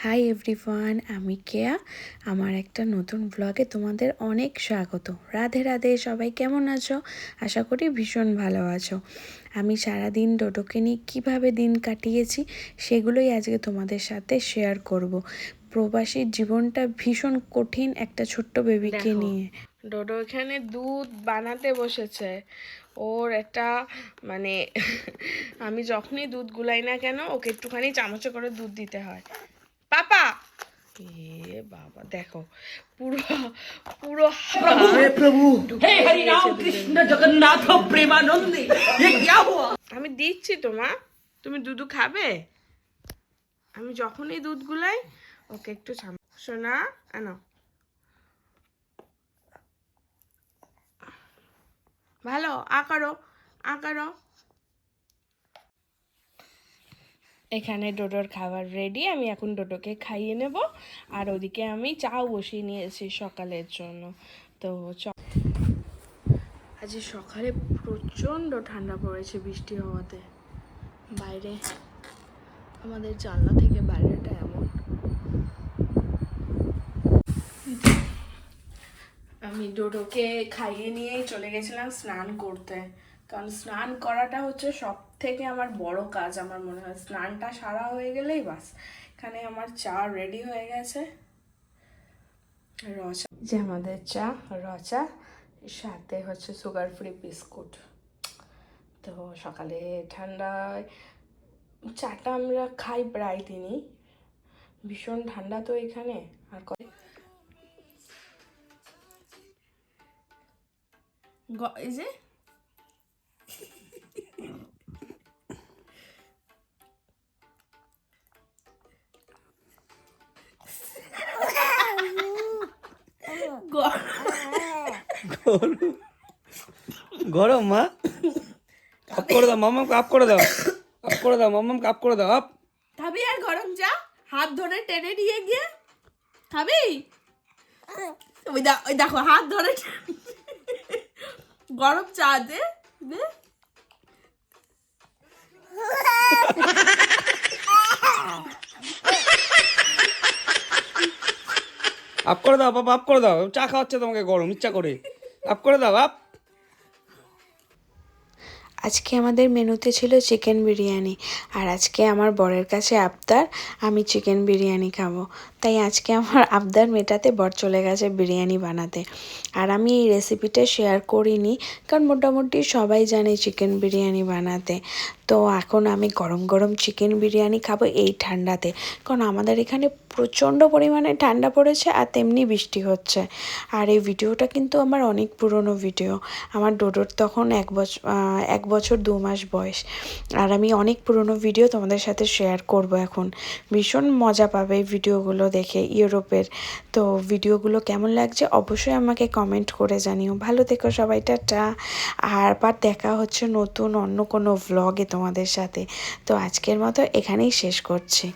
Hi everyone আমি কেয়া। আমার একটা নতুন ব্লগে তোমাদের অনেক স্বাগত। রাধে রাধে সবাই কেমন আছো? আশা করি ভীষণ ভালো আছো। আমি সারাদিন ডোডোকে নিয়ে কীভাবে দিন কাটিয়েছি সেগুলোই আজকে তোমাদের সাথে শেয়ার করব। প্রবাসীর জীবনটা ভীষণ কঠিন একটা ছোট্ট বেবিকে নিয়ে। ডোডো এখানে দুধ বানাতে বসেছে। ওর একটা মানে আমি যখনই দুধ গুলাই না কেন ওকে একটুখানি চামচে করে দুধ দিতে হয়। পাপা। বাবা দেখো পুরো পুরো প্রভু। হে প্রভু। হে হরি রাম কৃষ্ণ জগন্নাথ প্রেমানন্দে। এ কি হুয়া? আমি দিচ্ছি তোমা তুমি দুধ খাবে? আমি যখনই দুধ গুলাই ওকে একটু সোনা আনো। ভালো আকারো আকারো এখানে ডোডোর খাবার রেডি আমি এখন ডোডোকে খাইয়ে নেব। আর ওদিকে আমি চাও বসিয়ে নিয়েছি সকালের জন্য। তো চ আজ সকালে প্রচণ্ড ঠান্ডা পড়েছে বৃষ্টি হওয়াতে। বাইরে, আমাদের জানলা থেকে বাইরেটা এমন। আমি ডোডোকে খাইয়ে নিয়েই চলে গেছিলাম স্নান করতে। কারণ স্নান করাটা হচ্ছে সব থেকে আমার বড় কাজ আমার মনে হয়। স্নানটা সারা হয়ে গেলেই বাস। এখানে আমার চা রেডি হয়ে গেছে। রচা যে আমাদের চা রচা সাথে হচ্ছে সুগার ফ্রি বিস্কুট তো সকালে ঠান্ডায় চাটা আমরা খাই প্রায় দিনই। ভীষণ ঠান্ডা তো এখানে। আর এই যে গরম মা। আপ করে দাও মামাকে আপ করে দাও। আপ করে দাও মামাকে আপ করে দাও আপ খাবি আর গরম চা? হাত ধরে টেনে নিয়ে গিয়ে। খাবি? ওই দা- ওই দেখো হাত ধরে গরম চা দে দে। আপ করে দাও বাবা আপ করে দাও। চা খাওয়াচ্ছে তোমাকে গরম ইচ্ছা করে। আপ করে দাও আপ আজকে আমাদের মেনুতে ছিল চিকেন বিরিয়ানি, আর আজকে আমার বরের কাছে আবদার, আমি চিকেন বিরিয়ানি খাব। তাই আজকে আমার আবদার মেটাতে বর চলে গেছে বিরিয়ানি বানাতে। আর আমি এই রেসিপিটা শেয়ার করিনি, কারণ মোটামুটি সবাই জানে চিকেন বিরিয়ানি বানাতে। তো এখন আমি গরম গরম চিকেন বিরিয়ানি খাব এই ঠান্ডাতে, কারণ আমাদের এখানে প্রচণ্ড পরিমাণে ঠান্ডা পড়েছে আর তেমনি বৃষ্টি হচ্ছে। আর এই ভিডিওটা কিন্তু আমার অনেক পুরনো ভিডিও। আমার ডোডোর তখন এক বছর এক বছর দু মাস বয়স। আর আমি অনেক পুরনো ভিডিও তোমাদের সাথে শেয়ার করব এখন। ভীষণ মজা পাবে এই ভিডিওগুলো দেখে ইউরোপের। তো ভিডিওগুলো কেমন লাগছে অবশ্যই আমাকে কমেন্ট করে জানিও। ভালো থেকো সবাই, টাটা। আর আবার দেখা হচ্ছে নতুন অন্য কোনো ভ্লগে তোমাদের সাথে। তো আজকের মতো এখানেই শেষ করছি.